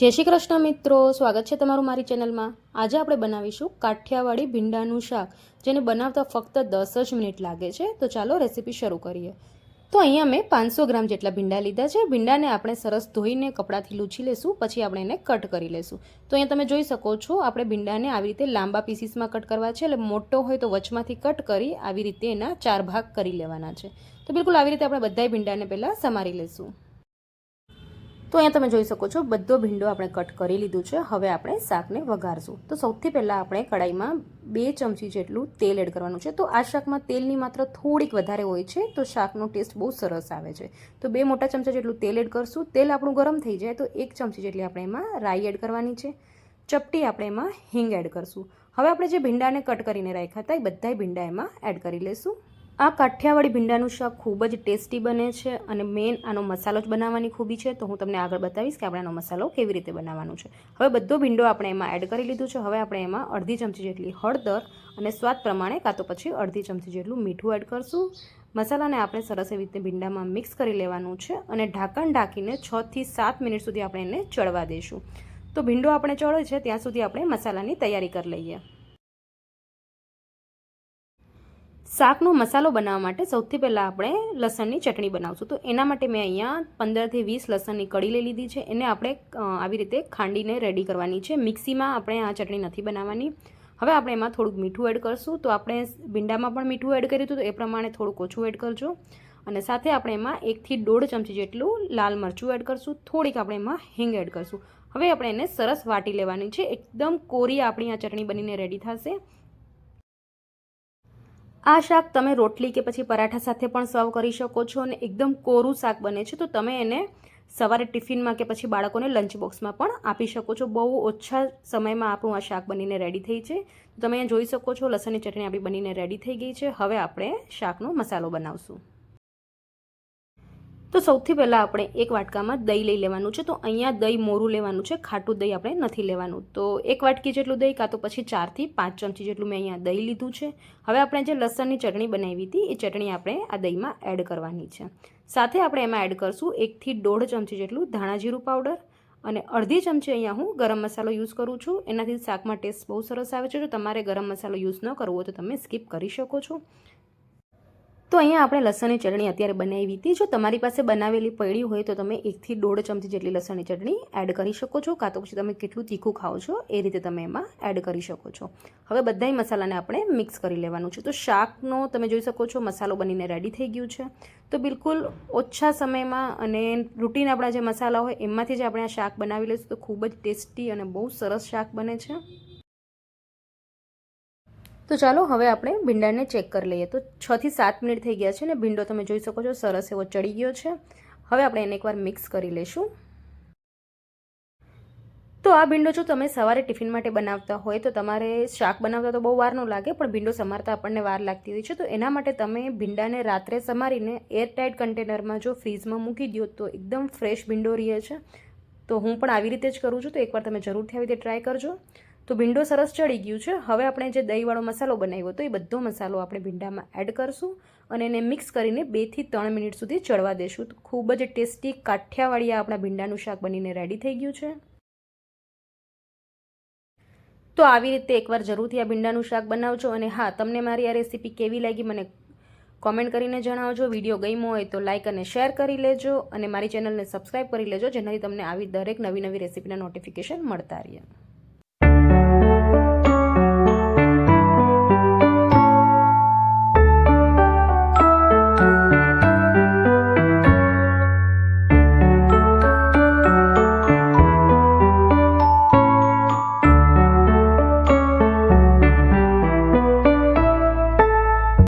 જય શ્રી કૃષ્ણ મિત્રો, સ્વાગત છે તમારું મારી ચેનલમાં. આજે આપણે બનાવીશું કાઠિયાવાડી ભીંડાનું શાક, જેને બનાવતા ફક્ત દસ જ મિનિટ લાગે છે. તો ચાલો રેસીપી શરૂ કરીએ. તો અહીંયા મેં પાંચસો ગ્રામ જેટલા ભીંડા લીધા છે. ભીંડાને આપણે સરસ ધોઈને કપડાથી લૂછી લેશું, પછી આપણે એને કટ કરી લેશું. તો અહીંયા તમે જોઈ શકો છો, આપણે ભીંડાને આવી રીતે લાંબા પીસીસમાં કટ કરવા છે. એટલે મોટો હોય તો વચમાંથી કટ કરી આવી રીતે એના ચાર ભાગ કરી લેવાના છે. તો બિલકુલ આવી રીતે આપણે બધાય ભીંડાને પહેલાં સમારી લેશું. તો અહીંયા તમે જોઈ શકો છો, બધો ભીંડો આપણે કટ કરી લીધું છે. હવે આપણે શાકને વઘારશું. તો સૌથી પહેલાં આપણે કડાઈમાં બે ચમચી જેટલું તેલ એડ કરવાનું છે. તો આ શાકમાં તેલની માત્ર થોડીક વધારે હોય છે, તો શાકનો ટેસ્ટ બહુ સરસ આવે છે. તો બે મોટા ચમચા જેટલું તેલ એડ કરશું. તેલ આપણું ગરમ થઈ જાય, તો એક ચમચી જેટલી આપણે એમાં રાઈ એડ કરવાની છે. ચપટી આપણે એમાં હિંગ એડ કરશું. હવે આપણે જે ભીંડાને કટ કરીને રાખ્યા હતા, એ બધાય ભીંડા એમાં એડ કરી લેશું. આ કાઠિયાવાડી ભીંડાનું શાક ખૂબ જ ટેસ્ટી બને છે અને મેઇન આનો મસાલો જ બનાવવાની ખૂબી છે. તો હું તમને આગળ બતાવીશ કે આપણે આનો મસાલો કેવી રીતે બનાવવાનો છે. હવે બધો ભીંડો આપણે એમાં એડ કરી લીધું છે. હવે આપણે એમાં અડધી ચમચી જેટલી હળદર અને સ્વાદ પ્રમાણે કાં તો પછી અડધી ચમચી જેટલું મીઠું એડ કરશું. મસાલાને આપણે સરસ એવી રીતે ભીંડામાં મિક્સ કરી લેવાનું છે અને ઢાંકણ ઢાંકીને છથી સાત મિનિટ સુધી આપણે એને ચડવા દઈશું તો ભીંડો આપણે ચડે છે, ત્યાં સુધી આપણે મસાલાની તૈયારી કરી લઈએ. શાકનો મસાલો બનાવવા માટે સૌથી પહેલાં આપણે લસણની ચટણી બનાવશું. તો એના માટે મેં અહીંયા પંદરથી વીસ લસણની કડી લઈ લીધી છે. એને આપણે આવી રીતે ખાંડીને રેડી કરવાની છે. મિક્સીમાં આપણે આ ચટણી નથી બનાવવાની. હવે આપણે એમાં થોડુંક મીઠું એડ કરશું. તો આપણે ભીંડામાં પણ મીઠું એડ કર્યું હતું. તો એ પ્રમાણે થોડુંક ઓછું એડ કરજો. અને સાથે આપણે એમાં એકથી દોઢ ચમચી જેટલું લાલ મરચું એડ કરશું. થોડીક આપણે એમાં હિંગ એડ કરશું. હવે આપણે એને સરસ વાટી લેવાની છે. એકદમ કોરી આપણી આ ચટણી બનીને રેડી થશે. આ શાક તમે રોટલી કે પછી પરાઠા સાથે પણ સર્વ કરી શકો છો અને એકદમ કોરું શાક બને છે, તો તમે એને સવારે ટિફિનમાં કે પછી બાળકોને લંચ બોક્સમાં પણ આપી શકો છો. બહુ ઓછા સમયમાં આપણું આ શાક બનીને રેડી થઈ છે. તમે અહીંયા જોઈ શકો છો, લસણની ચટણી આપણી બનીને રેડી થઈ ગઈ છે. હવે આપણે શાકનો મસાલો બનાવશું. તો સૌથી પહેલાં આપણે એક વાટકામાં દહીં લઈ લેવાનું છે. તો અહીંયા દહીં મોરું લેવાનું છે, ખાટું દહીં આપણે નથી લેવાનું. તો એક વાટકી જેટલું દહીં કાં તો પછી ચારથી પાંચ ચમચી જેટલું મેં અહીંયા દહીં લીધું છે. હવે આપણે જે લસણની ચટણી બનાવી હતી, એ ચટણી આપણે આ દહીંમાં એડ કરવાની છે. સાથે આપણે એમાં એડ કરશું એકથી દોઢ ચમચી જેટલું ધાણા જીરું પાવડર અને અડધી ચમચી અહીંયા હું ગરમ મસાલો યુઝ કરું છું. એનાથી શાકમાં ટેસ્ટ બહુ સરસ આવે છે. જો તમારે ગરમ મસાલો યુઝ ન કરવો તો તમે સ્કીપ કરી શકો છો. તો અહીંયા આપણે લસણની ચટણી અત્યારે બનાવી હતી. જો તમારી પાસે બનાવેલી પડી હોય તો તમે એકથી દોઢ ચમચી જેટલી લસણની ચટણી એડ કરી શકો છો, કાં તો પછી તમે કેટલું તીખું ખાઓ છો, એ રીતે તમે એમાં એડ કરી શકો છો. હવે બધાય મસાલાને આપણે મિક્સ કરી લેવાનું છે. તો શાકનો તમે જોઈ શકો છો, મસાલો બનીને રેડી થઈ ગયું છે. તો બિલકુલ ઓછા સમયમાં અને રૂટીન આપણા જે મસાલા હોય એમાંથી જ આપણે આ શાક બનાવી લઈશું. તો ખૂબ જ ટેસ્ટી અને બહુ સરસ શાક બને છે. તો ચાલો હવે આપણે ભીંડાને ચેક કરી લઈએ. તો છથી સાત મિનિટ થઈ ગયા છે ને ભીંડો તમે જોઈ શકો છો સરસ એવો ચડી ગયો છે. હવે આપણે એને એકવાર મિક્સ કરી લઈશું. તો આ ભીંડો જો તમે સવારે ટિફિન માટે બનાવતા હોય તો તમારે શાક બનાવતા તો બહુ વાર ન લાગે, પણ ભીંડો સમારતા આપણને વાર લાગતી હોય છે. તો એના માટે તમે ભીંડાને રાત્રે સમારીને એરટાઇટ કન્ટેનરમાં જો ફ્રીઝમાં મૂકી દો તો એકદમ ફ્રેશ ભીંડો રહે છે. તો હું પણ આવી રીતે જ કરું છું, તો એકવાર તમે જરૂરથી આવી રીતે ટ્રાય કરજો. તો ભીંડો સરસ ચડી ગયું છે. હવે આપણે જે દહીંવાળો મસાલો બનાવ્યો હતો એ બધો મસાલો આપણે ભીંડામાં એડ કરશું અને એને મિક્સ કરીને બેથી ત્રણ મિનિટ સુધી ચડવા દેશું. તો ખૂબ જ ટેસ્ટી કાઠિયાવાડી આપણા ભીંડાનું શાક બનીને રેડી થઈ ગયું છે. તો આવી રીતે એકવાર જરૂરથી આ ભીંડાનું શાક બનાવજો અને હા, તમને મારી આ રેસીપી કેવી લાગી મને કોમેન્ટ કરીને જણાવજો. વીડિયો ગમ્યો હોય તો લાઇક અને શેર કરી લેજો અને મારી ચેનલને સબસ્ક્રાઈબ કરી લેજો જેનાથી તમને આવી દરેક નવી નવી રેસીપીના નોટિફિકેશન મળતા રહે